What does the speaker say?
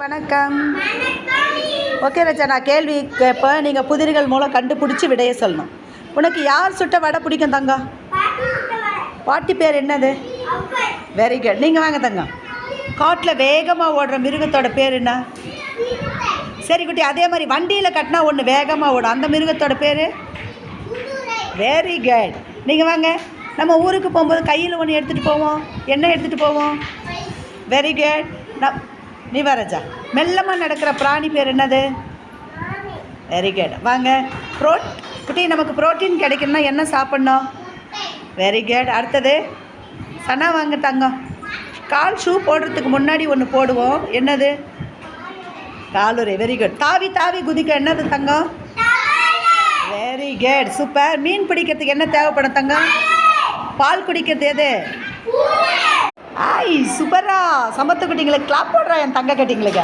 வணக்கம். ஓகே ரச்சா நான் கேள்வி கேட்பேன். நீங்கள் புதிர்கள் மூலம் கண்டுபிடிச்சி விடைய சொல்லணும். உனக்கு யார் சுட்ட வடை பிடிக்கும் தங்கா? பாட்டி பேர் என்னது? வெரி குட் நீங்கள் வாங்க தங்கா. காட்டில் வேகமாக ஓடுற மிருகத்தோட பேர் என்ன? சரி குட்டி அதே மாதிரி வண்டியில் கட்டினா ஒன்று வேகமாக ஓடும். அந்த மிருகத்தோட பேர்? வெரி குட் நீங்கள் வாங்க. நம்ம ஊருக்கு போகும்போது கையில் ஒன்று எடுத்துகிட்டு போவோம். என்ன எடுத்துகிட்டு போவோம்? வெரி குட் நம் நீ வரஜா மெல்லமாக நடக்கிற பிராணி பேர் என்னது? வெரி குட் வாங்க. ப்ரோ குட்டி நமக்கு ப்ரோட்டீன் கிடைக்கணும்னா என்ன சாப்பிட்ணும்? வெரி குட் அடுத்தது சனா வாங்க தங்கம். கால் ஷூ போடுறதுக்கு முன்னாடி ஒன்று போடுவோம். என்னது? காலுரை வெரி குட் தாவி தாவி குதிக்க என்னது தங்கம்? வெரி குட் சூப்பர் மீன் பிடிக்கிறதுக்கு என்ன தேவைப்படும் தங்கம்? பால் குடிக்கிறது எது? ஆய் சூப்பரா சமத்து குட்டிங்களை கிளாப் போடுறா என் தங்க கட்டிங்களுக்கு.